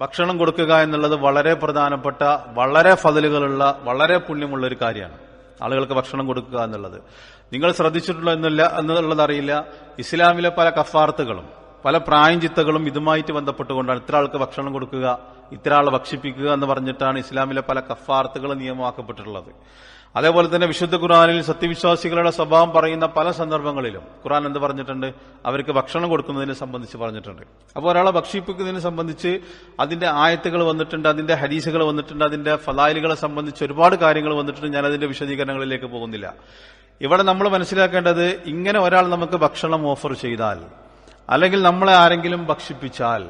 ഭക്ഷണം കൊടുക്കുക എന്നുള്ളത് വളരെ പ്രധാനപ്പെട്ട വളരെ ഫതിലുകളുള്ള വളരെ പുണ്യമുള്ള ഒരു കാര്യമാണ്. ആളുകൾക്ക് ഭക്ഷണം കൊടുക്കുക എന്നുള്ളത്. നിങ്ങൾ ശ്രദ്ധിച്ചിട്ടുള്ള എന്നില്ല എന്നുള്ളത് അറിയില്ല. ഇസ്ലാമിലെ പല കഫാർത്തുകളും പല പ്രായഞ്ചിത്തകളും ഇതുമായിട്ട് ബന്ധപ്പെട്ടുകൊണ്ടാണ് ഇത്ര ആൾക്ക് ഭക്ഷണം കൊടുക്കുക ഇത്ര ആളെ ഭക്ഷിപ്പിക്കുക എന്ന് പറഞ്ഞിട്ടാണ് ഇസ്ലാമിലെ പല കഫാർത്തുകൾ നിയമമാക്കപ്പെട്ടിട്ടുള്ളത്. അതേപോലെ തന്നെ വിശുദ്ധ ഖുറാനിൽ സത്യവിശ്വാസികളുടെ സ്വഭാവം പറയുന്ന പല സന്ദർഭങ്ങളിലും ഖുറാൻ എന്ത് പറഞ്ഞിട്ടുണ്ട്? അവർക്ക് ഭക്ഷണം കൊടുക്കുന്നതിനെ സംബന്ധിച്ച് പറഞ്ഞിട്ടുണ്ട്. അപ്പോൾ ഒരാളെ ഭക്ഷിപ്പിക്കുന്നതിനെ സംബന്ധിച്ച് അതിന്റെ ആയത്തുകൾ വന്നിട്ടുണ്ട് അതിന്റെ ഹരീസുകൾ വന്നിട്ടുണ്ട് അതിന്റെ ഫലായിലുകളെ സംബന്ധിച്ച് ഒരുപാട് കാര്യങ്ങൾ വന്നിട്ടുണ്ട്. ഞാൻ അതിന്റെ വിശദീകരണങ്ങളിലേക്ക് പോകുന്നില്ല. ഇവിടെ നമ്മൾ മനസ്സിലാക്കേണ്ടത് ഇങ്ങനെ ഒരാൾ നമുക്ക് ഭക്ഷണം ഓഫർ ചെയ്താൽ അല്ലെങ്കിൽ നമ്മളെ ആരെങ്കിലും ഭക്ഷിപ്പിച്ചാൽ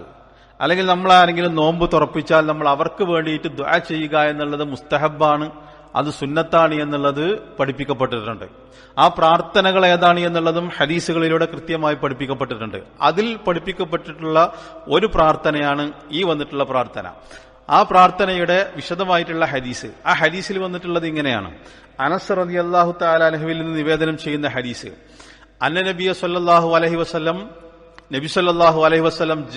അല്ലെങ്കിൽ നമ്മൾ ആരെങ്കിലും നോമ്പ് തുറപ്പിച്ചാൽ നമ്മൾ അവർക്ക് വേണ്ടിയിട്ട് ദ്വാ ചെയ്യുക എന്നുള്ളത് മുസ്തഹബാണ്. അത് സുന്നത്താണ് എന്നുള്ളത് പഠിപ്പിക്കപ്പെട്ടിട്ടുണ്ട്. ആ പ്രാർത്ഥനകൾ ഏതാണ് എന്നുള്ളതും ഹദീസുകളിലൂടെ കൃത്യമായി പഠിപ്പിക്കപ്പെട്ടിട്ടുണ്ട്. അതിൽ പഠിപ്പിക്കപ്പെട്ടിട്ടുള്ള ഒരു പ്രാർത്ഥനയാണ് ഈ വന്നിട്ടുള്ള പ്രാർത്ഥന. ആ പ്രാർത്ഥനയുടെ വിശദമായിട്ടുള്ള ഹദീസ്. ആ ഹദീസിൽ വന്നിട്ടുള്ളത് ഇങ്ങനെയാണ്. അനസ് റതി അള്ളാഹു താലാലഹുവിൽ നിന്ന് നിവേദനം ചെയ്യുന്ന ഹദീസ്. അന്ന നബിയ സല്ലാഹു അലഹി വസ്ലം നബി സല്ലാഹു അലഹി വസ്ലം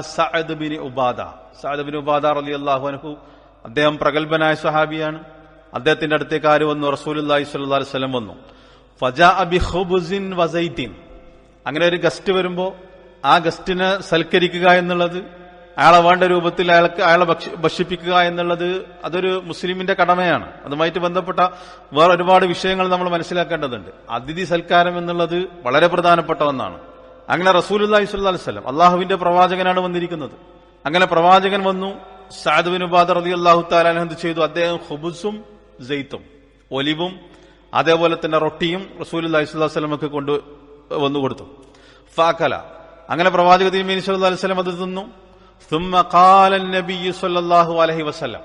Saad bin Ubada. Saad bin Ubada റലി അള്ളാഹു അനഹു അദ്ദേഹം പ്രഗത്ഭനായ സഹാബിയാണ് അദ്ദേഹത്തിന്റെ അടുത്തേക്ക് ആര് വന്നു? റസൂലി സ്വല്ലാ വസ്ലം വന്നു. ഫജ അബി ഹുബുസിൻ വസൈത്തിൻ അങ്ങനെ ഒരു ഗസ്റ്റ് വരുമ്പോ ആ ഗസ്റ്റിനെ സൽക്കരിക്കുക എന്നുള്ളത് അയാളെ വേണ്ട രൂപത്തിൽ അയാൾക്ക് അയാളെ ഭക്ഷിപ്പിക്കുക എന്നുള്ളത് അതൊരു മുസ്ലിമിന്റെ കടമയാണ്. അതുമായിട്ട് ബന്ധപ്പെട്ട വേറെ ഒരുപാട് വിഷയങ്ങൾ നമ്മൾ മനസ്സിലാക്കേണ്ടതുണ്ട്. അതിഥി സൽക്കാരം എന്നുള്ളത് വളരെ പ്രധാനപ്പെട്ട ഒന്നാണ്. അങ്ങനെ റസൂലി സ്വല്ലി അള്ളാഹുവിന്റെ പ്രവാചകനാണ് വന്നിരിക്കുന്നത്. അങ്ങനെ പ്രവാചകൻ വന്നു. സാദുബിൻ ബാദർ അലി അള്ളാഹു താലാൻ എന്ത് ചെയ്തു? അദ്ദേഹം ഹുബുസും ജെയ്ത്തും ഒലിവും അതേപോലെ തന്നെ റൊട്ടിയും റസൂൽ അലൈഹി സ്വലാസ്ലമക്ക് കൊണ്ട് വന്നു കൊടുത്തു. ഫാക്കല അങ്ങനെ പ്രവാചക തിരുമേനി സല്ലു അലൈഹി അത് തിന്നു. സുമ്മ നബി അലഹി വസ്ലം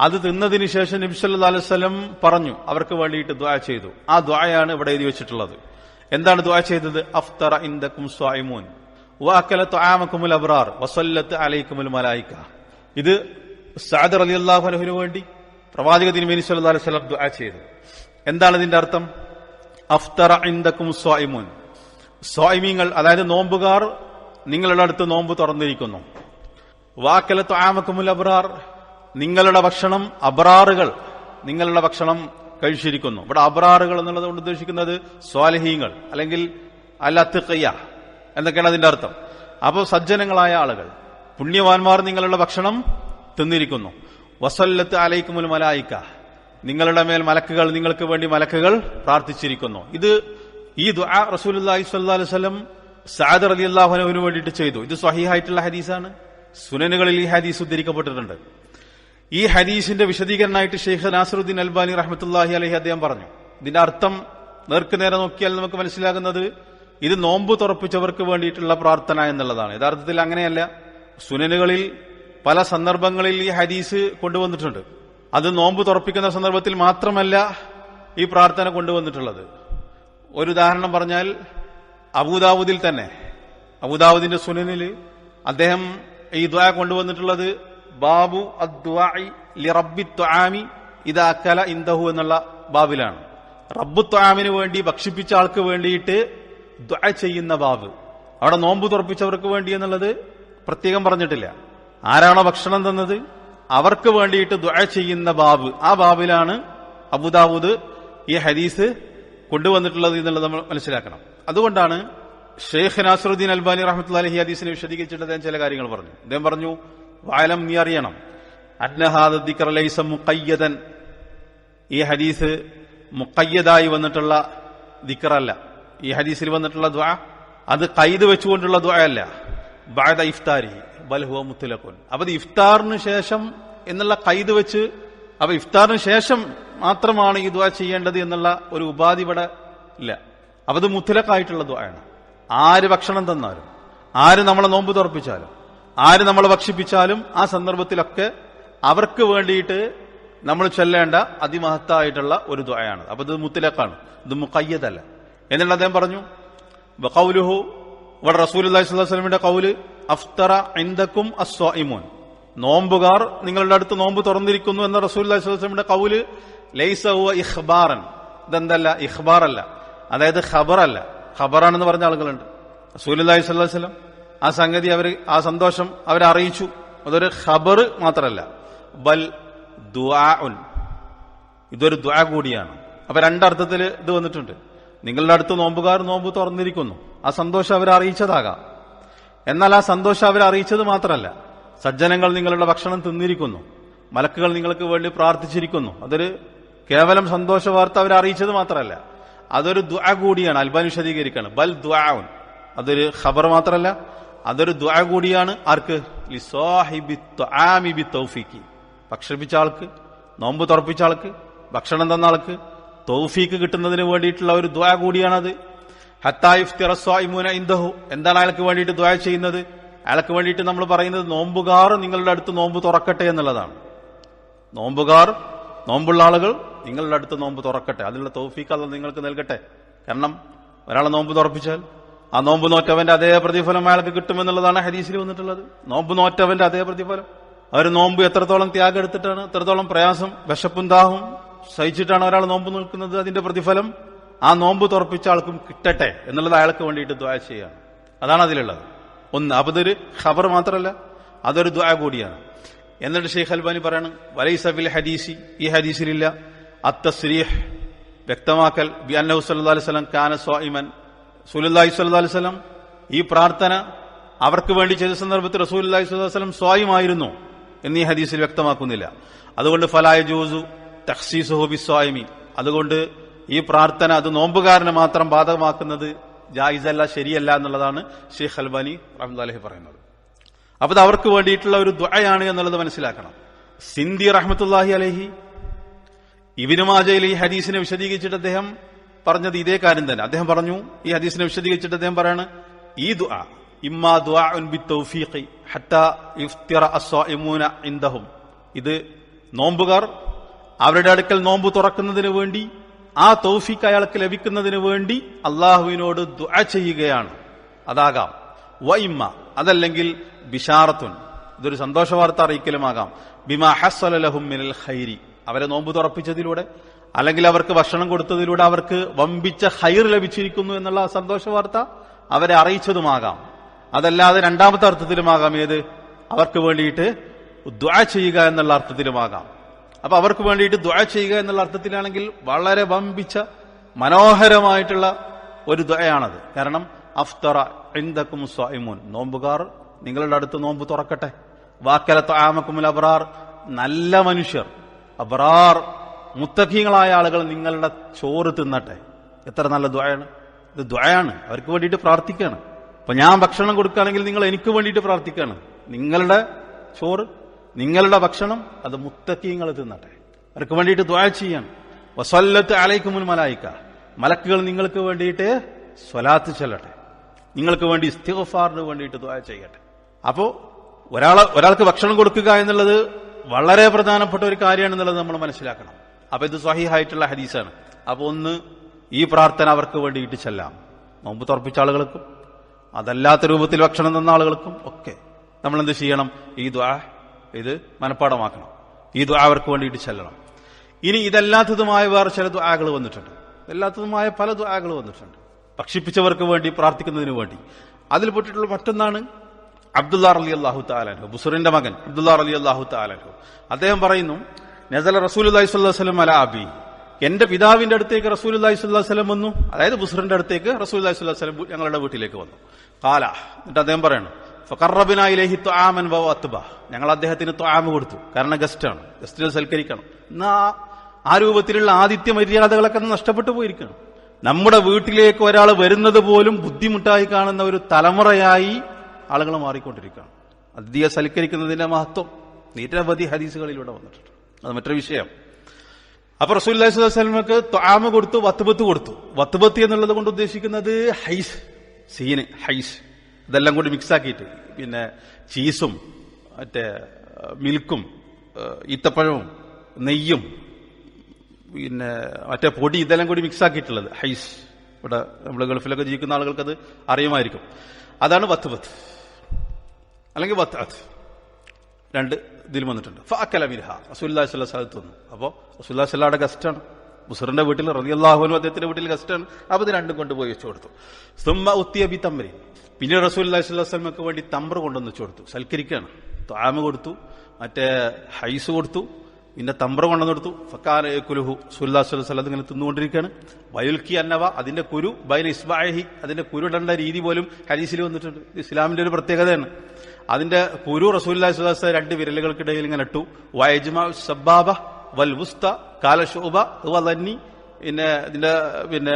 അത് തിന്നതിന് ശേഷം നബി സല്ലു അലൈഹി സ്വലം പറഞ്ഞു അവർക്ക് വേണ്ടിയിട്ട് ദ്വാ ചെയ്തു. ആ ദ്വായാണ് ഇവിടെ എഴുതി വെച്ചിട്ടുള്ളത്. എന്താണ് ദ്വാ ചെയ്തത്? അഫ്തറ ഇന്ദും സ്വായിമൂൻ അബ്രാർ വസല്ലത്ത് അലൈക്കുമുൽ മലായിക്ക. ഇത് സാദർ അലി അള്ളാഹുനു വേണ്ടി പ്രവാചക തിരുമേനി സല്ലു അലൈഹി വസല്ലം ദുആ ചെയ്തു. എന്താണ് ഇതിന്റെ അർത്ഥം? അഫ്തറ ഇന്ദക്കും സ്വായിമൂൻ സ്വായിമീങ്ങൾ അതായത് നോമ്പുകാർ നിങ്ങളുടെ അടുത്ത് നോമ്പ് തുറന്നിരിക്കുന്നു. വാക്കലത്ത് ആമക്കുമുൽ അബ്രാർ നിങ്ങളുടെ ഭക്ഷണം അബ്രാറുകൾ നിങ്ങളുടെ ഭക്ഷണം കഴിച്ചിരിക്കുന്നു. ഇവിടെ അബ്രാറുകൾ എന്നുള്ളത് കൊണ്ട് ഉദ്ദേശിക്കുന്നത് സ്വാലഹീങ്ങൾ അല്ലെങ്കിൽ അല്ലത്തിക്കയ്യ എന്നൊക്കെയാണ് അതിന്റെ അർത്ഥം? അപ്പോൾ സജ്ജനങ്ങളായ ആളുകൾ പുണ്യവാന്മാർ നിങ്ങളുടെ ഭക്ഷണം തിന്നിരിക്കുന്നു. വസല്ലത്ത് അലൈക്കുമുൽ മലായിക്ക. നിങ്ങളുടെ മേൽ മലക്കുകൾ നിങ്ങൾക്ക് വേണ്ടി മലക്കുകൾ പ്രാർത്ഥിച്ചിരിക്കുന്നു. ഇത് ഈ ദുആ റസൂലുള്ളാഹി സ്വല്ലല്ലാഹു അലൈഹി വസല്ലം സഅദ് റളിയല്ലാഹു അൻഹു വേണ്ടിയിട്ട് ചെയ്തു. ഇത് സ്വഹീഹായിട്ടുള്ള ഹദീസാണ്. സുനനുകളിൽ ഈ ഹദീസ് ഉദ്ധരിക്കപ്പെട്ടിട്ടുണ്ട്. ഈ ഹദീസിന്റെ വിശദീകരണമായിട്ട് ഷെയ്ഖ് നാസറുദ്ദീൻ അൽബാനി റഹ്മത്തുള്ളാഹി അലൈഹി അദ്ദേഹം പറഞ്ഞു. ഇതിന്റെ അർത്ഥം നേർക്കുനേരെ നോക്കിയാൽ നമുക്ക് മനസ്സിലാകുന്നത് ഇത് നോമ്പ് തുറപ്പിച്ചവർക്ക് വേണ്ടിയിട്ടുള്ള പ്രാർത്ഥന എന്നുള്ളതാണ്. യഥാർത്ഥത്തിൽ അങ്ങനെയല്ല. സുനനുകളിൽ പല സന്ദർഭങ്ങളിൽ ഈ ഹദീസ് കൊണ്ടുവന്നിട്ടുണ്ട്. അത് നോമ്പ് തുറപ്പിക്കുന്ന സന്ദർഭത്തിൽ മാത്രമല്ല ഈ പ്രാർത്ഥന കൊണ്ടുവന്നിട്ടുള്ളത്. ഒരു ഉദാഹരണം പറഞ്ഞാൽ അബൂദാവൂദിൽ തന്നെ. അബൂദാവൂദിന്റെ സുനനിൽ അദ്ദേഹം ഈ ദ്വാ കൊണ്ടുവന്നിട്ടുള്ളത് ബാബു അദ്വാമി ഇത് അക്കല ഇന്ദഹു എന്നുള്ള ബാബിലാണ്. റബ്ബു ത്വാമിന് വേണ്ടി ഭക്ഷിപ്പിച്ച ആൾക്ക് വേണ്ടിയിട്ട് ദ്വാ ചെയ്യുന്ന ബാബ്. അവിടെ നോമ്പ് തുറപ്പിച്ചവർക്ക് വേണ്ടി എന്നുള്ളത് പ്രത്യേകം പറഞ്ഞിട്ടില്ല. ആരാണോ ഭക്ഷണം തന്നത്? അവർക്ക് വേണ്ടിയിട്ട് ദുഴ ചെയ്യുന്ന ബാബ്. ആ ബാബിലാണ് അബുദാബുദ് ഈ ഹദീസ് കൊണ്ടുവന്നിട്ടുള്ളത് എന്നുള്ളത് നമ്മൾ മനസ്സിലാക്കണം. അതുകൊണ്ടാണ് ഷെയ്ഖ് നാസറുദ്ദീൻ അൽബാനി റഹ്മത്തുല്ലാഹി ഹദീസിനെ വിശദീകരിച്ചിട്ട് അദ്ദേഹം ചില കാര്യങ്ങൾ പറഞ്ഞു. അദ്ദേഹം പറഞ്ഞു വാലം നീ അറിയണം. അന്നഹാദ് മുക്കയ്യതൻ ഈ ഹദീസ് മുക്കയ്യതായി വന്നിട്ടുള്ള ദിക്കറല്ല ഈ ഹദീസിൽ വന്നിട്ടുള്ള ദ്വാ അത് കൈത് വെച്ചുകൊണ്ടുള്ള ദ്വായല്ല ബാദ ഇഫ്താരി ബൽഹുവ മുത്തുലക്കുൻ അപ്പൊ ഇഫ്താറിന് ശേഷം എന്നുള്ള കൈത് വെച്ച് അപ്പൊ ഇഫ്താറിന് ശേഷം മാത്രമാണ് ഈ ദ്വാ ചെയ്യേണ്ടത് എന്നുള്ള ഒരു ഉപാധി ഇവിടെ ഇല്ല. അപ്പൊ മുത്തലക്കായിട്ടുള്ള ദ്വായാണ് ആര് ഭക്ഷണം തന്നാലും ആര് നമ്മളെ നോമ്പ് തുറപ്പിച്ചാലും ആര് നമ്മളെ ഭക്ഷിപ്പിച്ചാലും ആ സന്ദർഭത്തിലൊക്കെ അവർക്ക് വേണ്ടിയിട്ട് നമ്മൾ ചൊല്ലേണ്ട അതിമഹത്തായിട്ടുള്ള ഒരു ദ്വയാണ് അപ്പൊ ഇത് മുത്തലക്കാണ് ഇത് മുക്കയ്യതല്ല എന്നിട്ട് അദ്ദേഹം പറഞ്ഞു കൗലുഹു ഇവിടെ റസൂൽ അള്ളാഹിസ്വലമിന്റെ കൗൽ അഫ്തറ ഇന്ദക്കും അസ്വാഇമോൻ. നോമ്പുകാർ നിങ്ങളുടെ അടുത്ത് നോമ്പ് തുറന്നിരിക്കുന്നു എന്ന റസൂൽ അള്ളാഹിസ്വലമിന്റെ കൗൽ ലൈസഹുവ ഇഖ്ബാറൻ. ഇതെന്തല്ല? ഇഖ്ബാർ അല്ല അതായത് ഖബറല്ല. ഖബറാണെന്ന് പറഞ്ഞ ആളുകളുണ്ട്. റസൂലി സ്വല്ലം ആ സംഗതി അവർ ആ സന്തോഷം അവരെ അറിയിച്ചു. അതൊരു ഖബർ മാത്രമല്ല. ബൽ ദുആഉൻ. ഇതൊരു ദുആ കൂടിയാണ്. അപ്പൊ രണ്ടർത്ഥത്തിൽ ഇത് വന്നിട്ടുണ്ട്. നിങ്ങളുടെ അടുത്ത് നോമ്പുകാർ നോമ്പ് തുറന്നിരിക്കുന്നു. ആ സന്തോഷം അവരെ അറിയിച്ചതാകാം. എന്നാൽ ആ സന്തോഷം അവരെ അറിയിച്ചത് മാത്രമല്ല. സജ്ജനങ്ങൾ നിങ്ങളുടെ ഭക്ഷണം തിന്നിരിക്കുന്നു. മലക്കുകൾ നിങ്ങൾക്ക് വേണ്ടി പ്രാർത്ഥിച്ചിരിക്കുന്നു. അതൊരു കേവലം സന്തോഷ വാർത്ത അവരെ അറിയിച്ചത് മാത്രമല്ല. അതൊരു ദ്വ കൂടിയാണ്. അൽബാൻ വിശദീകരിക്കാണ് ബൽ ദ്വാഉൻ അതൊരു ഖബർ മാത്രമല്ല. അതൊരു ദ്വ കൂടിയാണ്. ആർക്ക്? ഭക്ഷിപ്പിച്ച ആൾക്ക് നോമ്പ് തുറപ്പിച്ച ആൾക്ക് ഭക്ഷണം തന്ന ആൾക്ക് തൗഫീക്ക് കിട്ടുന്നതിന് വേണ്ടിയിട്ടുള്ള ഒരു ദ്വ കൂടിയാണത്. ഹത്തായിഫ്തിറസ്വായിമൂന ഇന്ദഹു എന്താണ് അയാൾക്ക് വേണ്ടിയിട്ട് ദ്വായ ചെയ്യുന്നത്? അയാൾക്ക് വേണ്ടിയിട്ട് നമ്മൾ പറയുന്നത് നോമ്പുകാർ നിങ്ങളുടെ അടുത്ത് നോമ്പ് തുറക്കട്ടെ എന്നുള്ളതാണ്. നോമ്പുകാർ നോമ്പുള്ള ആളുകൾ നിങ്ങളുടെ അടുത്ത് നോമ്പ് തുറക്കട്ടെ. അതിനുള്ള തോഫീക്ക് അത് നിങ്ങൾക്ക് നൽകട്ടെ. കാരണം ഒരാളെ നോമ്പ് തുറപ്പിച്ചാൽ ആ നോമ്പ് നോറ്റവന്റെ അതേ പ്രതിഫലം അയാൾക്ക് കിട്ടുമെന്നുള്ളതാണ് ഹരീസിൽ വന്നിട്ടുള്ളത്. നോമ്പ് നോറ്റവന്റെ അതേ പ്രതിഫലം. അവർ നോമ്പ് എത്രത്തോളം ത്യാഗം എടുത്തിട്ടാണ് എത്രത്തോളം പ്രയാസം വിശപ്പും ദാഹവും സഹിച്ചിട്ടാണ് ഒരാൾ നോമ്പ് നിൽക്കുന്നത് അതിന്റെ പ്രതിഫലം? ആ നോമ്പ് തുറപ്പിച്ച ആൾക്കും കിട്ടട്ടെ എന്നുള്ളത് അയാൾക്ക് വേണ്ടിയിട്ട് ദ്വാ ചെയ്യാണ് അതാണ് അതിലുള്ളത്. ഒന്ന് അപ്പൊ ഖബർ മാത്രമല്ല അതൊരു ദ്വാ കൂടിയാണ്. എന്നിട്ട് ഷെയ്ഖ് അൽബാനി പറയണം വലൈസബിൽ ഹദീസി ഈ ഹദീസിലില്ല. അത്തസ്രീഹ് വ്യക്തമാക്കൽ ബി അന്നഹു സല്ലി വസല്ലം കാന സ്വാഇമൻ. സുലല്ലാഹി സ്വല്ലി വസല്ലം ഈ പ്രാർത്ഥന അവർക്ക് വേണ്ടി ചെയ്ത സന്ദർഭത്തിൽ റസൂലുള്ളാഹി സ്വലം സ്വായിമായിരുന്നു എന്നീ ഹദീസിൽ വ്യക്തമാക്കുന്നില്ല. അതുകൊണ്ട് ഫലായ ജോസു തഹ്സീസ് ഹോബി ബിസ്വായിമി അതുകൊണ്ട് ഈ പ്രാർത്ഥന അത് നോമ്പുകാരന് മാത്രം ബാധകമാക്കുന്നത് ജായിസല്ല ശരിയല്ല എന്നുള്ളതാണ് ഷെയ്ഖ് അൽബാനി റഹ്മത്തുള്ളാഹി പറയുന്നത്. അപ്പൊ അത് അവർക്ക് വേണ്ടിയിട്ടുള്ള ഒരു ദ്വയാണ് എന്നുള്ളത് മനസ്സിലാക്കണം. സിന്ധി റഹ്മത്തുല്ലാഹി അലഹി ഇബിനുമാജയിൽ ഈ ഹദീസിനെ വിശദീകരിച്ചിട്ട് അദ്ദേഹം പറഞ്ഞത് ഇതേ കാര്യം തന്നെ. അദ്ദേഹം പറഞ്ഞു ഈ ഹദീസിനെ വിശദീകരിച്ചിട്ട് അദ്ദേഹം പറയാണ് ഈ ദുആ ഇമ്മാ ദുആ ബി തൗഫീഖി ഇഫ്തിറ ഇത് നോമ്പുകാർ അവരുടെ അടുക്കൽ നോമ്പ് തുറക്കുന്നതിന് വേണ്ടി ആ തൗഫീഖ് അയാൾക്ക് ലഭിക്കുന്നതിന് വേണ്ടി അള്ളാഹുവിനോട് ദുആ ചെയ്യുകയാണ്. അതാകാം. വൈമ്മ അതല്ലെങ്കിൽ ബിഷാറത്തുൻ. ഇതൊരു സന്തോഷ വാർത്ത അറിയിക്കലുമാകാം. ബിമാ ഹസ്സലഹും മിനൽ ഖൈരി. അവരെ നോമ്പ് തുറപ്പിച്ചതിലൂടെ അല്ലെങ്കിൽ അവർക്ക് ഭക്ഷണം കൊടുത്തതിലൂടെ അവർക്ക് വമ്പിച്ച ഹൈർ ലഭിച്ചിരിക്കുന്നു എന്നുള്ള സന്തോഷ വാർത്ത അവരെ അറിയിച്ചതുമാകാം. അതല്ലാതെ രണ്ടാമത്തെ അർത്ഥത്തിലുമാകാം ഏത്? അവർക്ക് വേണ്ടിയിട്ട് ദ്വാ ചെയ്യുക എന്നുള്ള അർത്ഥത്തിലുമാകാം. അപ്പൊ അവർക്ക് വേണ്ടിയിട്ട് ദ്വാ ചെയ്യുക എന്നുള്ള അർത്ഥത്തിലാണെങ്കിൽ വളരെ വമ്പിച്ച മനോഹരമായിട്ടുള്ള ഒരു ദ്വയാണത് കാരണം അഫ്തറ ഇന്ദക്കും സ്വായിമൂൻ നോമ്പുകാർ നിങ്ങളുടെ അടുത്ത് നോമ്പ് തുറക്കട്ടെ. വാക്കലത്ത് ആമക്കുമുൽ അബ്രാർ. നല്ല മനുഷ്യർ. അബ്രാർ മുത്തഖീങ്ങളായ ആളുകൾ നിങ്ങളുടെ ചോറ് തിന്നട്ടെ. എത്ര നല്ല ദ്വയാണ് ഇത് ദ്വയാണ് അവർക്ക് വേണ്ടിയിട്ട് പ്രാർത്ഥിക്കുകയാണ് അപ്പൊ ഞാൻ ഭക്ഷണം കൊടുക്കുകയാണെങ്കിൽ നിങ്ങൾ എനിക്ക് വേണ്ടിയിട്ട് പ്രാർത്ഥിക്കുകയാണ് നിങ്ങളുടെ ചോറ് നിങ്ങളുടെ ഭക്ഷണം അത് മുത്തക്കീങ്ങൾ തിന്നട്ടെ. അവർക്ക് വേണ്ടിയിട്ട് ദ്വാ ചെയ്യാണ് വസല്ലത്ത് അലൈക്കുമുൽ മലായിക്ക. മലക്കുകൾ നിങ്ങൾക്ക് വേണ്ടിയിട്ട് സ്വലാത്ത് ചെല്ലട്ടെ. നിങ്ങൾക്ക് വേണ്ടി ഇസ്തിഫാറിന് വേണ്ടിയിട്ട് ദ്വാ ചെയ്യട്ടെ. അപ്പോ ഒരാളെ ഒരാൾക്ക് ഭക്ഷണം കൊടുക്കുക എന്നുള്ളത് വളരെ പ്രധാനപ്പെട്ട ഒരു കാര്യമാണെന്നുള്ളത് നമ്മൾ മനസ്സിലാക്കണം. അപ്പൊ ഇത് സ്വഹീഹായിട്ടുള്ള ഹദീസാണ്. അപ്പൊ ഒന്ന് ഈ പ്രാർത്ഥന അവർക്ക് വേണ്ടിയിട്ട് ചെല്ലാം. നോമ്പ് തുറപ്പിച്ച ആളുകൾക്കും അതല്ലാത്ത രൂപത്തിൽ ഭക്ഷണം തന്ന ആളുകൾക്കും ഒക്കെ നമ്മൾ എന്ത് ചെയ്യണം? ഈ ദ്വാ ഇത് മനഃപ്പാടമാക്കണം. ഈ ദ്വാ അവർക്ക് വേണ്ടിയിട്ട് ചെല്ലണം. ഇനി ഇതല്ലാത്തതുമായ വേറെ ചില ദ്വാകൾ വന്നിട്ടുണ്ട്. ഇതല്ലാത്തതുമായ പല ദ്വാകൾ വന്നിട്ടുണ്ട്. ഭക്ഷിപ്പിച്ചവർക്ക് വേണ്ടി പ്രാർത്ഥിക്കുന്നതിന് വേണ്ടി. അതിൽ പെട്ടിട്ടുള്ള മറ്റൊന്നാണ് അബ്ദുല്ലാ അലി അള്ളാഹു താലാൻഹു ബുസറിന്റെ മകൻ അബ്ദുല്ലാ അലി അള്ളാഹു താലാൻഹു അദ്ദേഹം പറയുന്നു നസല റസൂൽ അലൈഹി സ്വല്ലം അല അബി. എന്റെ പിതാവിന്റെ അടുത്തേക്ക് റസൂൽ അലൈഹി സ്വല്ലം വന്നു. അതായത് ബുസറിന്റെ അടുത്തേക്ക് റസൂൽ അലൈഹി സ്വല്ലം ഞങ്ങളുടെ വീട്ടിലേക്ക് വന്നു. കാല എന്നിട്ട് അദ്ദേഹം പറയണം ഞങ്ങൾ അദ്ദേഹത്തിന് ത്വാമ കൊടുത്തു. കാരണം ഗസ്റ്റാണ്. ഗസ്റ്റിനെ സൽക്കരിക്കണം. എന്നാ ആ രൂപത്തിലുള്ള ആദിത്യ മര്യാദകളൊക്കെ നഷ്ടപ്പെട്ടു പോയിരിക്കണം. നമ്മുടെ വീട്ടിലേക്ക് ഒരാൾ വരുന്നത് പോലും ബുദ്ധിമുട്ടായി കാണുന്ന ഒരു തലമുറയായി ആളുകൾ മാറിക്കൊണ്ടിരിക്കുകയാണ്. അതിഥിയെ സൽക്കരിക്കുന്നതിന്റെ മഹത്വം നിരവധി ഹദീസുകളിലൂടെ വന്നിട്ടുണ്ട്. അത് മറ്റൊരു വിഷയം. അപ്പൊ റസൂല്ലി സ്വലമക്ക് ത്വാമ കൊടുത്തു വത്തുബത്ത് കൊടുത്തു. വത്തുബത്ത് എന്നുള്ളത് കൊണ്ട് ഉദ്ദേശിക്കുന്നത് ഹൈസ് സീന് ഹൈസ്. ഇതെല്ലാം കൂടി മിക്സാക്കിയിട്ട്. പിന്നെ ചീസും മറ്റേ മിൽക്കും ഈത്തപ്പഴവും നെയ്യും പിന്നെ മറ്റേ പൊടി ഇതെല്ലാം കൂടി മിക്സാക്കിയിട്ടുള്ളത്. ഹൈസ്. ഇവിടെ നമ്മൾ ഗൾഫിലൊക്കെ ജീവിക്കുന്ന ആളുകൾക്ക് അത് അറിയുമായിരിക്കും. അതാണ് വത്ത് വത്ത്. അല്ലെങ്കിൽ വത്ത് അത്. രണ്ട് ഇതിൽ വന്നിട്ടുണ്ട്. ഫാക്കല മിൽഹ റസൂല്ലാ സ്വല്ലാ സ്ഥലത്ത് വന്നു. അപ്പോൾ റസൂല്ലാ സ്വല്ലാടെ ഗസ്റ്റാണ് ബുസറിന്റെ വീട്ടിൽ റതിയല്ലാഹുനും അദ്ദേഹത്തിന്റെ വീട്ടിൽ ഗസ്റ്റാണ് അപ്പൊ ഇത് രണ്ടും കൊണ്ടുപോയി വെച്ചു കൊടുത്തു. സുമ്മ ഉത്തിയ ബി പിന്നീട് പിന്നെ റസൂല്ലാ സ്വല്ലമക്ക് വേണ്ടി തമ്പ്ര കൊണ്ടുവന്ന് വെച്ചു കൊടുത്തു. സൽക്കരിക്കുകയാണ് താമ കൊടുത്തു. മറ്റേ ഹൈസ് കൊടുത്തു. പിന്നെ തമ്പ്ര കൊണ്ടുവന്ന് കൊടുത്തു. ഫക്കാൻ കുലുഹു സുല്ലാസ്വലം ഇങ്ങനെ തിന്നുകൊണ്ടിരിക്കുകയാണ്. വയുൽക്കി അന്നവ അതിന്റെ കുരു ബൈൻ ഇസ്ബാഹി അതിന്റെ കുരുടേണ്ട രീതി പോലും ഹരീസിൽ വന്നിട്ടുണ്ട്. ഇസ്ലാമിന്റെ ഒരു പ്രത്യേകതയാണ്. അതിന്റെ കുരു റസൂല്ലാ സുല്ലാസ് രണ്ട് വിരലുകൾക്കിടയിൽ ഇങ്ങനെ ഇട്ടു. വയജ്മ സബ്ബാബ വൽ വുസ്ത കാലശോഭ തന്നെ പിന്നെ ഇതിന്റെ പിന്നെ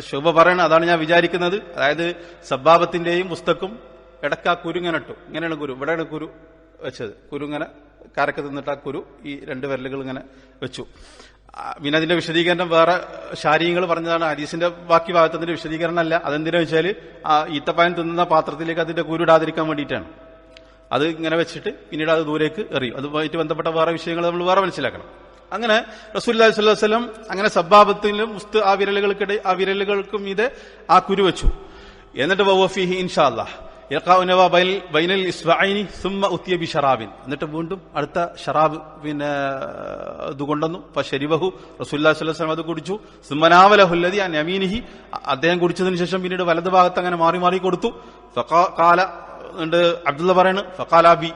ശോഭ പറയണ അതാണ് ഞാൻ വിചാരിക്കുന്നത്. അതായത് സബ്ബാബത്തിന്റെയും പുസ്തക്കും ഇടക്ക ആ കുരു ഇങ്ങനെ ഇട്ടു. ഇങ്ങനെയാണ് കുരു. ഇവിടെയാണ് കുരു വെച്ചത്. കുരുങ്ങനെ കരക്ക് തിന്നിട്ട് ആ കുരു ഈ രണ്ട് വിരലുകൾ ഇങ്ങനെ വെച്ചു. പിന്നെ അതിന്റെ വിശദീകരണം വേറെ ശാരീങ്ങൾ പറഞ്ഞതാണ്. ഹരീസിന്റെ ബാക്കി ഭാഗത്തിന്റെ വിശദീകരണം അല്ല. അതെന്തിനാ വെച്ചാൽ ആ ഈത്തപ്പായൻ തിന്നുന്ന പാത്രത്തിലേക്ക് അതിന്റെ കുരു ഇടാതിരിക്കാൻ വേണ്ടിയിട്ടാണ്. അത് ഇങ്ങനെ വെച്ചിട്ട് പിന്നീട് അത് ദൂരേക്ക് എറിയും. അതുമായിട്ട് ബന്ധപ്പെട്ട വേറെ വിഷയങ്ങൾ നമ്മൾ വേറെ മനസ്സിലാക്കണം. അങ്ങനെ റസൂല്ലി സ്വല്ലം അങ്ങനെ സബ്ബാബത്തിലും മുസ്ത് ആ വിരലുകൾക്കിടെ ആ വിരലുകൾക്കും ഇത് ആ കുരു വെച്ചു. എന്നിട്ട് വഫിഹി ഇൻഷാ അല്ലാഹ് ബൈനൽ എന്നിട്ട് വീണ്ടും അടുത്ത ഷറാബ് പിന്നെ ഇത് കൊണ്ടുവന്നു. സ്വല്ലല്ലാഹു അലൈഹി വസല്ലം അത് കുടിച്ചു. സിമ്മനാവലഹുല്ലതി ആ നമീനിഹി അദ്ദേഹം കുടിച്ചതിന് ശേഷം പിന്നീട് വലത് ഭാഗത്ത് അങ്ങനെ മാറി മാറി കൊടുത്തു. കാല ഉണ്ട് അബ്ദുള്ള പറയാണ്. ഫഖാലാബി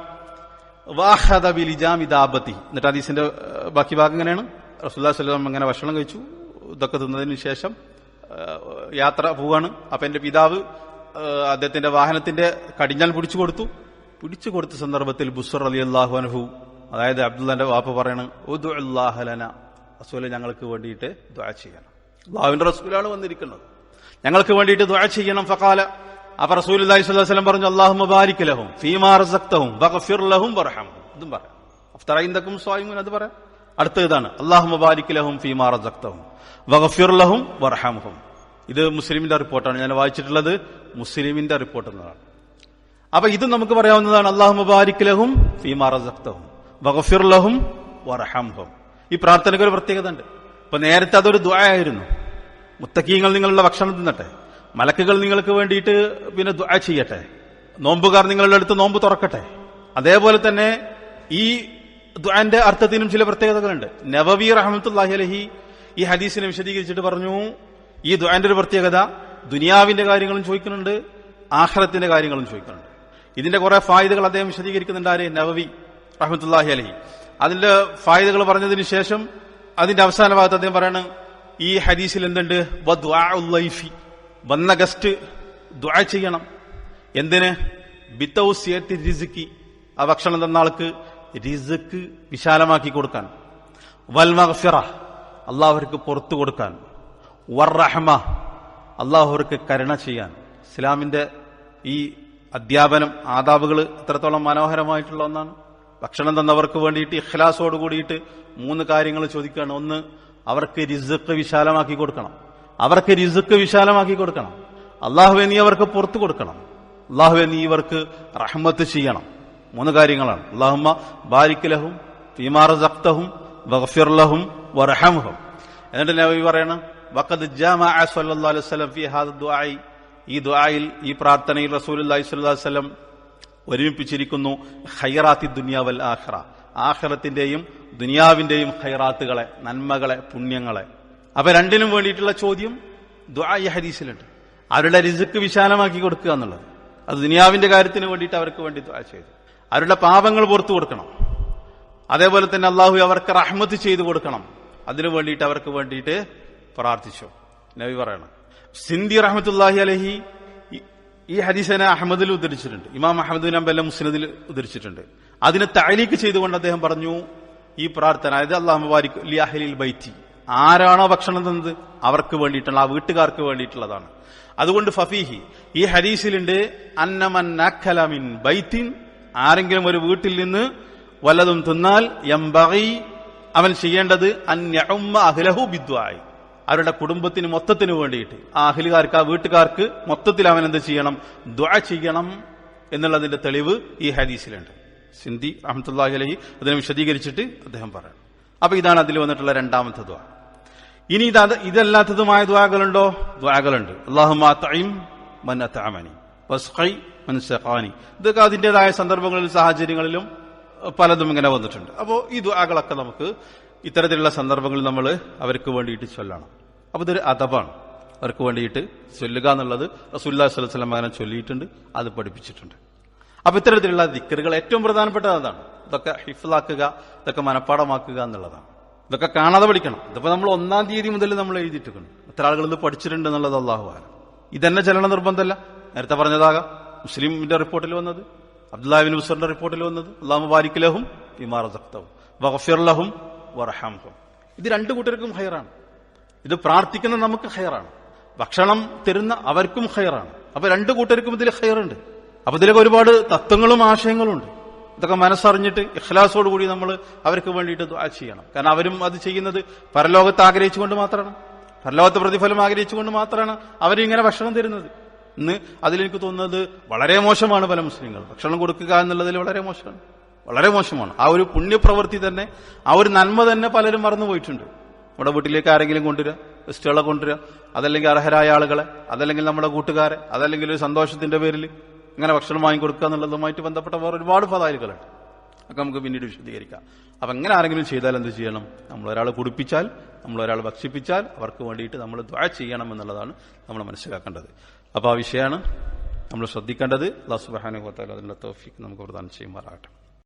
വാഹദ ബിലിജാമി ദാബത്തി. എന്നിട്ട് ഹദീസിന്റെ ബാക്കി ഭാഗം എങ്ങനെയാണ്? റസുല്ലാ സ്വല്ലം അങ്ങനെ ഭക്ഷണം കഴിച്ചു. ഇതൊക്കെ തിന്നതിന് ശേഷം യാത്ര പോവാണ്. അപ്പൊ എന്റെ പിതാവ് അദ്ദേഹത്തിന്റെ വാഹനത്തിന്റെ കടിഞ്ഞാൽ പിടിച്ചു കൊടുത്തു. പിടിച്ചു കൊടുത്ത സന്ദർഭത്തിൽ ബുസർ അലി അള്ളാഹു അനുഭവ അതായത് അബ്ദുല്ലാന്റെ വാപ്പ പറയണ് ഉദു അല്ലാഹലന റസൂലെ ഞങ്ങൾക്ക് വേണ്ടിയിട്ട് ദ്വാ ചെയ്യണം. അള്ളാഹുവിന്റെ റസൂലാണ് വന്നിരിക്കുന്നത്. ഞങ്ങൾക്ക് വേണ്ടിയിട്ട് ദ്വാ ചെയ്യണം. ഫഖാല അപ്പൊ റസൂൽ അലൈഹി പറഞ്ഞു അള്ളാഹു മുബാരിക് ലഹും ഫീമാ സക്തവും ലഹും ഇതും പറയാം. സ്വായും അത് പറയാം. അടുത്ത ഇതാണ് അള്ളാഹു മുബാരിക് ലഹും ഫീമാ സക്തവും വഗഫിർ ലഹും ഇത് മുസ്ലിമിന്റെ റിപ്പോർട്ടാണ്. ഞാൻ വായിച്ചിട്ടുള്ളത് മുസ്ലിമിന്റെ റിപ്പോർട്ട് എന്നതാണ്. അപ്പൊ ഇത് നമുക്ക് പറയാവുന്നതാണ് അള്ളാഹു മുബാരിക് ലഹും ഫീമാ സക്തവും വഗഫിർ ലഹും ഈ പ്രാർത്ഥനയ്ക്ക് ഒരു പ്രത്യേകത ഉണ്ട്. ഇപ്പൊ നേരത്തെ അതൊരു ദ്വായായിരുന്നു മുത്തക്കീങ്ങൾ നിങ്ങളുടെ ഭക്ഷണം തിന്നട്ടെ. മലക്കുകൾ നിങ്ങൾക്ക് വേണ്ടിയിട്ട് പിന്നെ ദുആ ചെയ്യട്ടെ. നോമ്പുകാർ നിങ്ങളുടെ അടുത്ത് നോമ്പ് തുറക്കട്ടെ. അതേപോലെ തന്നെ ഈ ദുആന്റെ അർത്ഥത്തിനും ചില പ്രത്യേകതകളുണ്ട്. നവവി റഹമത്തുല്ലാഹി അലഹി ഈ ഹദീസിനെ വിശദീകരിച്ചിട്ട് പറഞ്ഞു ഈ ദുആന്റെ ഒരു പ്രത്യേകത ദുനിയാവിന്റെ കാര്യങ്ങളും ചോദിക്കുന്നുണ്ട് ആഹ്റത്തിന്റെ കാര്യങ്ങളും ചോദിക്കുന്നുണ്ട്. ഇതിന്റെ കുറെ ഫായിദകൾ അദ്ദേഹം വിശദീകരിക്കുന്നുണ്ട് ആര്? നവവി റഹമത്തുല്ലാഹി അലഹി. അതിന്റെ ഫായിദകൾ പറഞ്ഞതിന് ശേഷം അതിന്റെ അവസാന ഭാഗത്ത് അദ്ദേഹം പറയാണ് ഈ ഹദീസിൽ എന്തുണ്ട്. വന്ന ഗസ്റ്റ് ദ്വാ ചെയ്യണം. എന്തിന്? ബിത്തൗസിയത്തി റിസുക്കി ആ ഭക്ഷണം തന്ന ആൾക്ക് റിസുക്ക് വിശാലമാക്കി കൊടുക്കാൻ. വൽമഫിറ മഗ്ഫിറ അള്ളാഹ് അവർക്ക് പുറത്തു കൊടുക്കാൻ. വർറഹ്മ അള്ളാഹു അവർക്ക് കരുണ ചെയ്യാൻ. ഇസ്ലാമിന്റെ ഈ അധ്യാപനം ആദാബുകൾ എത്രത്തോളം മനോഹരമായിട്ടുള്ള ഒന്നാണ്. ഭക്ഷണം തന്നവർക്ക് വേണ്ടിയിട്ട് ഇഖ്ലാസോട് കൂടിയിട്ട് മൂന്ന് കാര്യങ്ങൾ ചോദിക്കുകയാണ്. ഒന്ന് അവർക്ക് റിസുക്ക് വിശാലമാക്കി കൊടുക്കണം. അവർക്ക് റിസുക്ക് വിശാലമാക്കി കൊടുക്കണം. അള്ളാഹുവെ നീ അവർക്ക് പുറത്തു കൊടുക്കണം. അള്ളാഹുവെ നീ ഇവർക്ക് റഹ്മത്ത് ചെയ്യണം. മൂന്ന് കാര്യങ്ങളാണ്. അള്ളാഹുമ്മ ബാരിക്കലഹും ഫീമാർ സക്തഹും വഗ്ഫിർ ലഹും വറഹംഹും എന്നിട്ട് നബി പറയണം വഖദ് ജാമഅ സല്ലല്ലാഹു അലൈഹി വസല്ലം ഫീ ഹാദ ദുആഇ. ഈ ദുആയിൽ ഈ പ്രാർത്ഥനയിൽ റസൂലുള്ളാഹി സ്വല്ലല്ലാഹു അലൈഹി വസല്ലം ഒരുമിപ്പിച്ചിരിക്കുന്നു ഖൈറാത്തി ദുനിയാവൽ ആഖിറ. ആഖിറത്തിന്റെയും ദുനിയാവിന്റെയും ഖൈറാത്തുകളെ നന്മകളെ പുണ്യങ്ങളെ. അപ്പൊ രണ്ടിനും വേണ്ടിയിട്ടുള്ള ചോദ്യം ദുആ ഈ ഹദീസിലുണ്ട്. അവരുടെ റിസുക്ക് വിശാലമാക്കി കൊടുക്കുക എന്നുള്ളത്. അത് ദുനിയാവിന്റെ കാര്യത്തിന് വേണ്ടിയിട്ട് അവർക്ക് വേണ്ടി ദുആ ചെയ്തു. അവരുടെ പാപങ്ങൾ പുറത്തു കൊടുക്കണം. അതേപോലെ തന്നെ അള്ളാഹു അവർക്ക് റഹ്മത്ത് ചെയ്തു കൊടുക്കണം. അതിനു വേണ്ടിയിട്ട് അവർക്ക് വേണ്ടിയിട്ട് പ്രാർത്ഥിച്ചു. നബി പറയണം. സിന്ധി റഹ്മത്തുല്ലാഹി അലഹി ഈ- ഹദീസനെ അഹമ്മദിൽ ഉദ്ധരിച്ചിട്ടുണ്ട്. ഇമാം അഹമ്മദ് നമ്പല്ല മുസ്ലിദിൽ ഉദ്ധരിച്ചിട്ടുണ്ട്. അതിനെ തഴലീക്ക് ചെയ്തുകൊണ്ട് അദ്ദേഹം പറഞ്ഞു ഈ പ്രാർത്ഥന അതായത് അള്ളാഹു അഹ്ലിൽ ബൈത്തി. ആരാണോ ഭക്ഷണം തന്നത് അവർക്ക് വേണ്ടിയിട്ടുള്ള ആ വീട്ടുകാർക്ക് വേണ്ടിയിട്ടുള്ളതാണ്. അതുകൊണ്ട് ഫഫീഹി ഈ ഹരീസിലുണ്ട് അന്നമൻ നഖലമിൻ ബൈത്തിൻ ആരെങ്കിലും ഒരു വീട്ടിൽ നിന്ന് വല്ലതും തിന്നാൽ യംബഗി അവൻ ചെയ്യേണ്ടത് അന്യഉമ്മ അഹ്ലഹു ബിദ്വായി അവരുടെ കുടുംബത്തിന് മൊത്തത്തിന് വേണ്ടിയിട്ട്. ആ അഹ്ലുകാർക്ക് ആ വീട്ടുകാർക്ക് മൊത്തത്തിൽ അവൻ എന്ത് ചെയ്യണം? ദ്വാ ചെയ്യണം എന്നുള്ളതിന്റെ തെളിവ് ഈ ഹദീസിലുണ്ട്. സിന്ധി അഹമ്മത്തുല്ലാഹി അലഹി അതിനെ വിശദീകരിച്ചിട്ട് അദ്ദേഹം പറയണം. അപ്പൊ ഇതാണ് അതിൽ വന്നിട്ടുള്ള രണ്ടാമത്തെ ദ്വാ ഇനി ഇത് ഇതല്ലാത്തതുമായ ദ്വാകളുണ്ടോ ദ്വാകളുണ്ട് അള്ളാഹുമാനി മൻസഖാനി ഇതൊക്കെ അതിന്റെതായ സന്ദർഭങ്ങളിലും സാഹചര്യങ്ങളിലും പലതും ഇങ്ങനെ വന്നിട്ടുണ്ട്. അപ്പോൾ ഈ ദ്വാകളൊക്കെ നമുക്ക് ഇത്തരത്തിലുള്ള സന്ദർഭങ്ങളിൽ നമ്മൾ അവർക്ക് വേണ്ടിയിട്ട് ചൊല്ലണം. അപ്പൊ ഇതൊരു അതബാണ് അവർക്ക് വേണ്ടിയിട്ട് ചൊല്ലുക എന്നുള്ളത് റസൂല്ലാ സ്വലം അങ്ങനെ ചൊല്ലിയിട്ടുണ്ട് അത് പഠിപ്പിച്ചിട്ടുണ്ട്. അപ്പൊ ഇത്തരത്തിലുള്ള ദിക്കറുകൾ ഏറ്റവും പ്രധാനപ്പെട്ടത് അതാണ്. ഇതൊക്കെ ഹിഫിലാക്കുക ഇതൊക്കെ മനഃപ്പാടമാക്കുക എന്നുള്ളതാണ്. ഇതൊക്കെ കാണാതെ പഠിക്കണം. ഇതിപ്പോ നമ്മൾ ഒന്നാം തീയതി മുതൽ നമ്മൾ എഴുതിയിട്ടുണ്ട് എത്ര ആളുകൾ ഇത് പഠിച്ചിട്ടുണ്ട് എന്നുള്ളത് അള്ളാഹുവാണ് ഇതന്നെ ചലന നിർബന്ധമല്ല. നേരത്തെ പറഞ്ഞതാകാം. മുസ്ലിമിന്റെ റിപ്പോർട്ടിൽ വന്നത് അബ്ദുല്ലാബിൻ ഹുസറിന്റെ റിപ്പോർട്ടിൽ വന്നത് അള്ളാഹു ബാരിക് ലഹും ഇമാറത്തവും വഗഫിർ ലഹും വറഹാംഹും. ഇത് രണ്ടു കൂട്ടർക്കും ഹയറാണ് ഇത് പ്രാർത്ഥിക്കുന്ന നമുക്ക് ഹയറാണ് ഭക്ഷണം തരുന്ന അവർക്കും ഹയറാണ് അപ്പൊ രണ്ടു കൂട്ടർക്കും ഇതിൽ ഹയറുണ്ട് അപ്പൊ ഇതിലൊക്കെ ഒരുപാട് തത്വങ്ങളും ആശയങ്ങളും ഉണ്ട് ഇതൊക്കെ മനസ്സറിഞ്ഞിട്ട് ഇഖ്ലാസോട് കൂടി നമ്മൾ അവർക്ക് വേണ്ടിയിട്ട് ദുആ ചെയ്യണം. കാരണം അവരും അത് ചെയ്യുന്നത് പരലോകത്ത് ആഗ്രഹിച്ചുകൊണ്ട് മാത്രമാണ്. പരലോകത്ത് പ്രതിഫലം ആഗ്രഹിച്ചുകൊണ്ട് മാത്രമാണ് അവരിങ്ങനെ ഭക്ഷണം തരുന്നത്. ഇന്ന് അതിലെനിക്ക് തോന്നുന്നത് വളരെ മോശമാണ് പല മുസ്ലിങ്ങൾ. ഭക്ഷണം കൊടുക്കുക എന്നുള്ളതിൽ വളരെ മോശമാണ്. വളരെ മോശമാണ്. ആ ഒരു പുണ്യപ്രവൃത്തി തന്നെ ആ ഒരു നന്മ തന്നെ പലരും മറന്നുപോയിട്ടുണ്ട് നമ്മുടെ വീട്ടിലേക്ക് ആരെങ്കിലും കൊണ്ടുവരിക ഗസ്റ്റുകളെ കൊണ്ടുവരിക അതല്ലെങ്കിൽ അർഹരായ ആളുകളെ? അതല്ലെങ്കിൽ നമ്മുടെ കൂട്ടുകാരെ? അതല്ലെങ്കിൽ ഒരു സന്തോഷത്തിന്റെ പേരിൽ ഇങ്ങനെ ഭക്ഷണം വാങ്ങിക്കൊടുക്കുക എന്നുള്ളതുമായിട്ട് ബന്ധപ്പെട്ട വേറെ ഒരുപാട് പതാലുകളുണ്ട് ഒക്കെ നമുക്ക് പിന്നീട് വിശദീകരിക്കാം. അപ്പം എങ്ങനെ ആരെങ്കിലും ചെയ്താൽ എന്ത് ചെയ്യണം? നമ്മൾ ഒരാൾ കുടിപ്പിച്ചാൽ നമ്മൾ ഒരാൾ ഭക്ഷിപ്പിച്ചാൽ അവർക്ക് വേണ്ടിയിട്ട് നമ്മൾ ദ്വാ ചെയ്യണം എന്നുള്ളതാണ് നമ്മൾ മനസ്സിലാക്കേണ്ടത്. അപ്പോൾ ആ വിഷയമാണ് നമ്മൾ ശ്രദ്ധിക്കേണ്ടത്. അള്ളാഹു സുബാനുഭവത്താൽ അതിനുള്ള തോഫിക്ക് നമുക്ക് പ്രദാനം ചെയ്യുമാറാകട്ടെ.